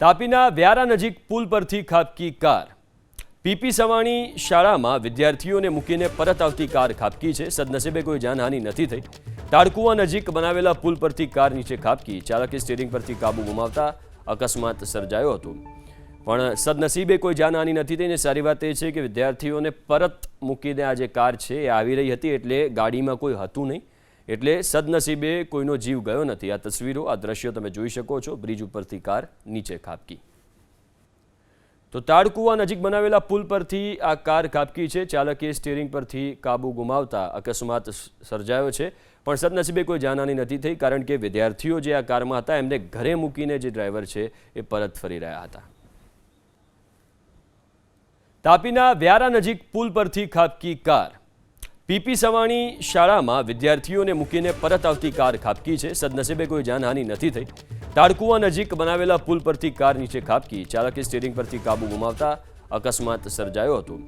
તાપીના વ્યારા નજીક પુલ પરથી ખાબકી car. PP Savani શાળામાં વિદ્યાર્થીઓને મૂકીને પરત આવતી કાર ખાબકી છે. સદનસીબે કોઈ જાનહાની નથી થઈ. તાડકુવા નજીક બનાવેલા પુલ પરથી કાર નીચે ખાબકી. ચાલકે સ્ટીરિંગ પરથી કાબુ ગુમાવતા અકસ્માત સર્જાયો હતો. પણ સદનસીબે કોઈ જાનહાની નથી થઈ ને સારી વાત એ છે કે વિદ્યાર્થીઓને પરત મૂકીને આ જે કાર છે એ આવી રહી હતી એટલે ગાડીમાં કોઈ હતું નહીં. એટલે સદનસીબે કોઈનો જીવ ગયો નથી. આ તસવીરો, આ દ્રશ્યો તમે જોઈ શકો છો. બ્રિજ ઉપરથી કાર નીચે ખાબકી. તો તાડકુવા નજીક બનાવેલા પુલ પરથી આ કાર ખાબકી છે. ચાલકે સ્ટીરિંગ પરથી કાબુ ગુમાવતા અકસ્માત સર્જાયો છે. પણ સદનસીબે કોઈ જાનહાની નથી થઈ, કારણ કે વિદ્યાર્થીઓ જે આ કારમાં હતા, એમને ઘરે મૂકીને જે ડ્રાઈવર છે, એ પરત ફરી રહ્યા હતા. તાપીના વ્યારા નજીક પુલ પરથી ખાબકી કાર. પીપી સવાણી શાળામાં વિદ્યાર્થીઓને મૂકીને પરત આવતી કાર ખાબકી છે. સદનસીબે કોઈ જાનહાની નથી થઈ. તાડકુવા નજીક બનાવેલા પુલ પરથી કાર નીચે ખાબકી. ચાલકે સ્ટીરિંગ પરથી કાબુ ગુમાવતા અકસ્માત સર્જાયો હતો.